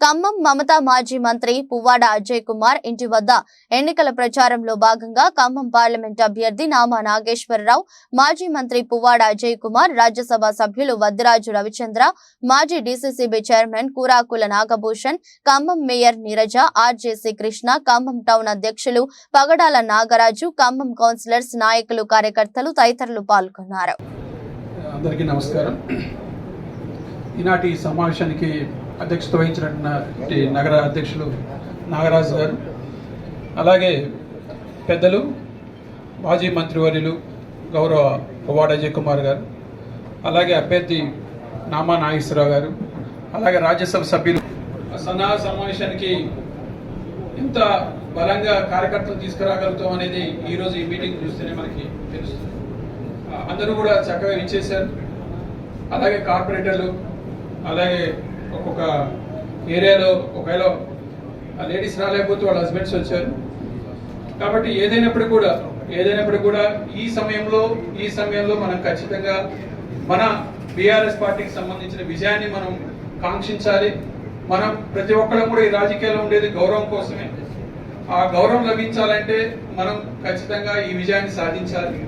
ఖమ్మం మమతా మాజీ మంత్రి పువ్వాడ అజయ్ కుమార్ ఇంటి వద్ద ఎన్నికల ప్రచారంలో భాగంగా ఖమ్మం పార్లమెంట్ అభ్యర్థి నామా నాగేశ్వరరావు మాజీ మంత్రి పువ్వాడ అజయ్ కుమార్ రాజ్యసభ సభ్యులు వద్దిరాజు రవిచంద్ర మాజీ DCCB chairman Kurakula Nagabhushan Khammam mayor Neeraja RJC Krishna Khammam town అధ్యక్షులు పగడాల నాగరాజు ఖమ్మం కౌన్సిలర్స్ నాయకులు కార్యకర్తలు తదితరులు పాల్గొన్నారు. అందరికీ నమస్కారం. ఈనాటి సమావేశానికి అధ్యక్షత వహించినటువంటి నగర అధ్యక్షులు నాగరాజు గారు అలాగే పెద్దలు మాజీ మంత్రివర్యులు గౌరవ పువ్వాడ అజయ్ కుమార్ గారు అలాగే అభ్యర్థి నామా నాగేశ్వరరావు గారు అలాగే రాజ్యసభ సభ్యులు. సన్నా సమావేశానికి ఎంత బలంగా కార్యకర్తలు తీసుకురాగలుగుతాం అనేది ఈరోజు ఈ మీటింగ్ చూస్తేనే మనకి తెలుస్తుంది. అందరూ కూడా చక్కగా ఇచ్చేశారు అలాగే కార్పొరేటర్లు అలాగే ఒక్కొక్క ఏరియాలో ఒకవేళ లేడీస్ రాలేకపోతే వాళ్ళ హస్బెండ్స్ వచ్చారు. కాబట్టి ఏదైనప్పటికీ కూడా ఏదైనప్పుడు కూడా ఈ సమయంలో ఈ సమయంలో మనం ఖచ్చితంగా మన బీఆర్ఎస్ పార్టీకి సంబంధించిన విజయాన్ని మనం కాంక్షించాలి. మనం ప్రతి ఒక్కరం కూడా ఈ రాజకీయాల్లో ఉండేది గౌరవం కోసమే. ఆ గౌరవం లభించాలంటే మనం ఖచ్చితంగా ఈ విజయాన్ని సాధించాలి.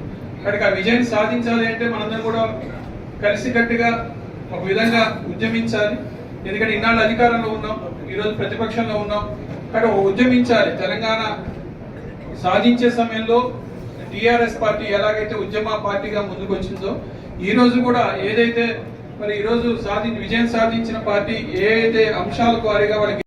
కాబట్టి ఆ విజయాన్ని సాధించాలి అంటే మనందరం కూడా కలిసికట్టుగా ఒక విధంగా ఉద్యమించాలి. ఎందుకంటే ఇన్నాళ్ళు అధికారంలో ఉన్నాం ఈరోజు ప్రతిపక్షంలో ఉన్నాం. కానీ ఉద్యమించాలి. తెలంగాణ సాధించే సమయంలో టిఆర్ఎస్ పార్టీ ఎలాగైతే ఉద్యమ పార్టీగా ముందుకు వచ్చిందో ఈ రోజు కూడా ఏదైతే మరి ఈ రోజు సాధి విజయం సాధించిన పార్టీ ఏ అయితే అంశాలకు వారిగా వాళ్ళకి